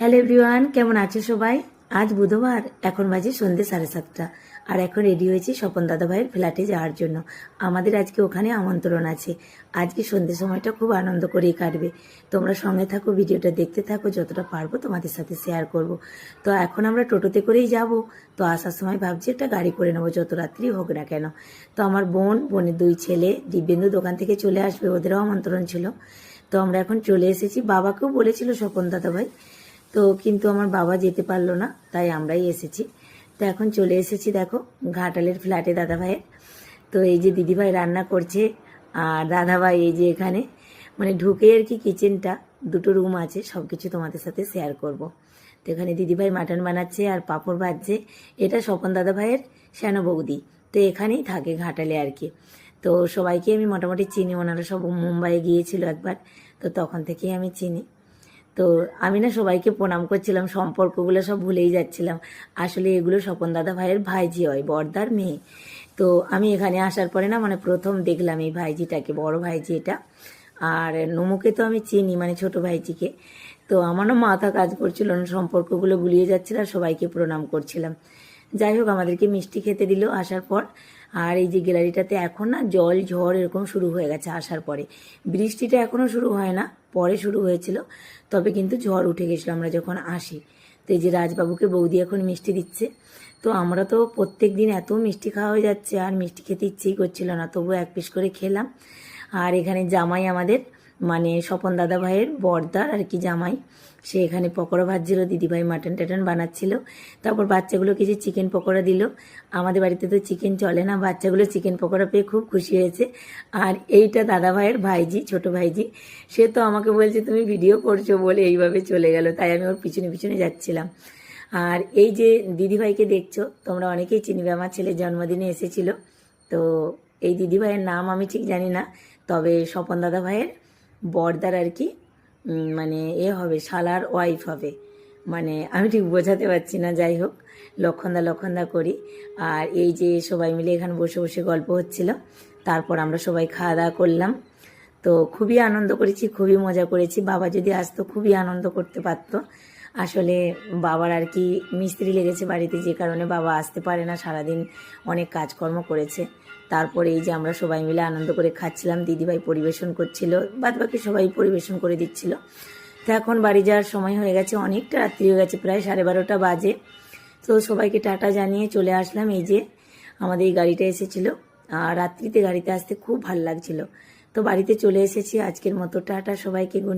Hello everyone, কেমন আছো সবাই? আজ বুধবার, এখন বাজে সন্ধ্যে সাড়ে সাতটা। আর এখন রেডি হয়েছি স্বপন দাদা ভাইয়ের ফ্ল্যাটে যাওয়ার জন্য। আমাদের আজকে ওখানে আমন্ত্রণ আছে। আজকে সন্ধ্যে সময়টা খুব আনন্দ করেই কাটবে। তোমরা সঙ্গে থাকো, ভিডিওটা দেখতে থাকো, যতটা পারব তোমাদের সাথে শেয়ার করব। তো এখন আমরা টোটোতে করেই যাব। তো আসার সময় ভাবছি একটা গাড়ি করে নেব, যত রাত্রি হোক না কেন। তো আমার বোন, বোনের দুই ছেলে, দিব্যেন্দু দোকান থেকে চলে আসবে, ওদেরও আমন্ত্রণ ছিল। তো আমরা এখন চলে এসেছি। বাবাকেও বলেছিল স্বপন দাদা ভাই তো কিন্তু আমার বাবা যেতে পারল না, তাই আমরাই এসেছি। তো এখন চলে এসেছি দেখো, ঘাটালের ফ্ল্যাটে দাদা ভাইয়ের তো এই যে দিদিভাই রান্না করছে, আর দাদাভাই এই যে এখানে মানে ঢুকে আর কি কিচেনটা দুটো রুম আছে সব কিছু তোমাদের সাথে শেয়ার করব। তো এখানে দিদিভাই মাটন বানাচ্ছে আর পাঁপড় ভাজছে, এটা স্বপন দাদা ভাইয়ের শ্যানো বৌদি। তো এখানেই থাকে ঘাটালে আর কি। তো সবাইকে আমি মোটামুটি চিনি, ওনারা সব মুম্বাইয়ে গিয়েছিল একবার, তো তখন থেকেই আমি চিনি। তো আমি না সবাইকে প্রণাম করছিলাম, সম্পর্কগুলো সব ভুলেই যাচ্ছিলাম। আসলে এগুলো স্বপন দাদা ভাইয়ের ভাইজি হয়, বর্দার মেয়ে। তো আমি এখানে আসার পরে না মানে প্রথম দেখলাম এই ভাইজিটাকে বড় ভাইজি এটা। আর নমুকে তো আমি চিনি মানে ছোট ভাইজিকে তো আমারও মাথা কাজ করছিল না, সম্পর্কগুলো গুলিয়ে যাচ্ছিল আর সবাইকে প্রণাম করছিলাম। যাই হোক, আমাদেরকে মিষ্টি খেতে দিল আসার পর। আর এই যে গ্যালারিটাতে এখন না জল, ঝড় এরকম শুরু হয়ে গেছে আসার পরে। বৃষ্টিটা এখনও শুরু হয় না, পরে শুরু হয়েছিল, তবে কিন্তু ঝড় উঠে গেছিল আমরা যখন আসি। তো এই যে রাজবাবুকে বৌদি এখন মিষ্টি দিচ্ছে। তো আমরা তো প্রত্যেক দিন এত মিষ্টি খাওয়া হয়ে যাচ্ছে, আর মিষ্টি খেতে ইচ্ছেই করছিল না তবু এক পিস করে খেলাম। আর এখানে জামাই আমাদের মানে স্বপন দাদা ভাইয়ের বর্দার আর কি জামাই। সে এখানে পকোড়া ভাজছিল, দিদিভাই মাটন টাটন বানাচ্ছিল। তারপর বাচ্চাগুলো কিছু চিকেন পকোড়া দিল। আমাদের বাড়িতে তো চিকেন চলে না, বাচ্চাগুলো চিকেন পকোড়া পেয়ে খুব খুশি হয়েছে। আর এইটা দাদা ভাইয়ের ভাইজি, ছোট ভাইজি। সে তো আমাকে বলছে, তুমি ভিডিও করছ বলে এইভাবে চলে গেল। তাই আমি ওর পিছনে পিছনে যাচ্ছিলাম। আর এই যে দিদিভাইকে দেখছ, তোমরা অনেকেই চিনবে, আমার ছেলের জন্মদিনে এসেছিল। তো এই দিদিভাইয়ের নাম আমি ঠিক জানি না, তবে স্বপন দাদা ভাইয়ের বর্দার আর কি মানে এ হবে, শালার ওয়াইফ হবে। মানে আমি ঠিক বোঝাতে পারছি না, যাই হোক, লক্ষণদা লক্ষণদা করি। আর এই যে সবাই মিলে এখানে বসে বসে গল্প হচ্ছিল, তারপর আমরা সবাই খাওয়া দাওয়া করলাম। তো খুবই আনন্দ করেছি, খুবই মজা করেছি। বাবা যদি আসতো, খুবই আনন্দ করতে পারতো। আসলে বাবার আর কি মিস্ত্রি লেগেছে বাড়িতে, যে কারণে বাবা আসতে পারে না, সারাদিন অনেক কাজকর্ম করেছে। তারপরে এই যে আমরা সবাই মিলে আনন্দ করে খাচ্ছিলাম, দিদিভাই পরিবেশন করছিল বাদ বাকি সবাই পরিবেশন করে দিচ্ছিল। তো এখন বাড়ি যাওয়ার সময় হয়ে গেছে, অনেকটা রাত্রি হয়ে গেছে, প্রায় সাড়ে বারোটা বাজে। তো সবাইকে টাটা জানিয়ে চলে আসলাম, এই যে আমাদের এই গাড়িটা এসেছিল। আর রাত্রিতে গাড়িতে আসতে খুব ভালো লাগছিল। তো বাড়িতে চলে এসেছি, আজকের মতো, টাটা সবাইকে, গুড